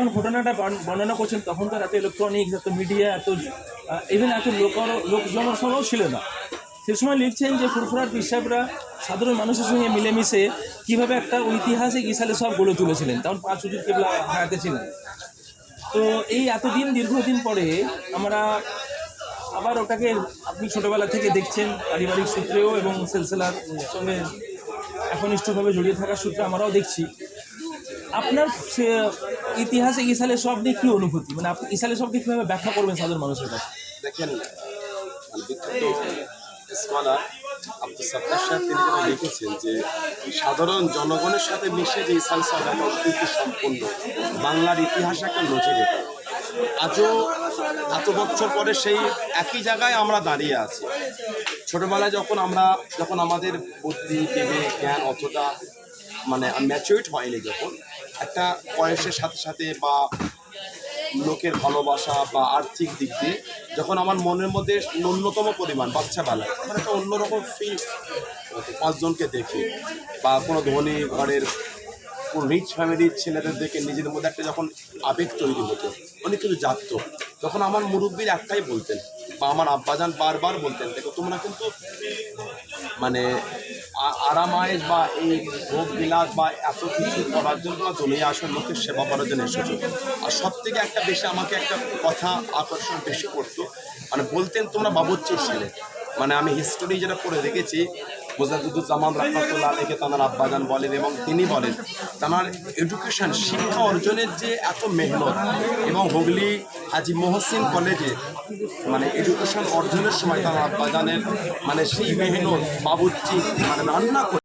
যখন ঘটনাটা বর্ণনা করছেন তখন তার এত ইলেকট্রনিক্স এত মিডিয়া এত ইভেন এত লোক লোক জনসভাও ছিল না। সে সময় লিখছেন যে ফুরফুরার পিসাবরা সাধারণ মানুষের সঙ্গে মিলেমিশে কীভাবে একটা ঐতিহাসিক ইসালে সব গড়ে তুলেছিলেন। তখন পাঁচ হুজুর কেবলা হারাতে ছিলেন। তো এই এতদিন, দীর্ঘদিন পরে আমরা আবার ওটাকে আপনি ছোটোবেলা থেকে দেখছেন, পারিবারিক সূত্রেও এবং সিলসিলার সঙ্গে একনিষ্ঠভাবে জড়িয়ে থাকার সূত্রে আমরাও দেখছি। আপনার ইতিহাসে ইসালে সব নিয়ে কী অনুভূতি? মানে আপনি ইসালে সবকে কীভাবে ব্যাখ্যা করবেন সাধারণ মানুষের কাছে? দেখেন মানে স্কলার আব্দুল সত্তার সাহেব, তিনি যেটা লিখেছেন যে, সাধারণ জনগণের সাথে মিশে যে ইসাল সাহেব সম্পূর্ণ। বাংলার ইতিহাস একটা নজির এটা। আজও এত বছর পরে সেই একই জায়গায় আমরা দাঁড়িয়ে আছি। ছোটবেলায় যখন আমরা, যখন আমাদের বুদ্ধি বিবেক জ্ঞান অতটা মানে ম্যাচিউরিট হয়নি যখন। একটা বয়সের সাথে সাথে বা লোকের ভালোবাসা বা আর্থিক দিক দিয়ে যখন আমার মনের মধ্যে ন্যূনতম পরিমাণ বাচ্চা বাচ্চাবেলায়, তখন একটা অন্যরকম ফিল পাঁচজনকে দেখে বা কোনো ধনী ঘরের কোনো রিচ ফ্যামিলির ছেলেদের দেখে নিজেদের মধ্যে একটা যখন আবেগ তৈরি হতো, অনেক কিছু জাগতো তখন আমার মুরব্বীর একটাই বলতেন বা আমার আব্বাজান বারবার বলতেন, দেখো তোমরা কিন্তু মানে আরামায়েশ বা এই ভোগ বিলাস বা এত কিছু করার জন্য দুনিয়া আসলে লোকের সেবা করার জন্য এসেছ। আর সব থেকে একটা বেশি আমাকে একটা কথা আকর্ষণ বেশি করতো। মানে বলতেন তোমরা বাবুচ্চির ছেলে। মানে আমি হিস্টোরি যেটা পড়ে দেখেছি মোজাদুজ্জামান রহমতুল্লাহ আলীকে তাঁর আব্বাজান বলেন এবং তিনি বলেন তাঁর এডুকেশন শিক্ষা অর্জনের যে এত মেহনত এবং হুগলি হাজি মোহসিন কলেজে মানে এডুকেশন অর্জনের সময় তারা আব্বাজানের মানে সেই মেহনত বাবুর্চি মানে রান্না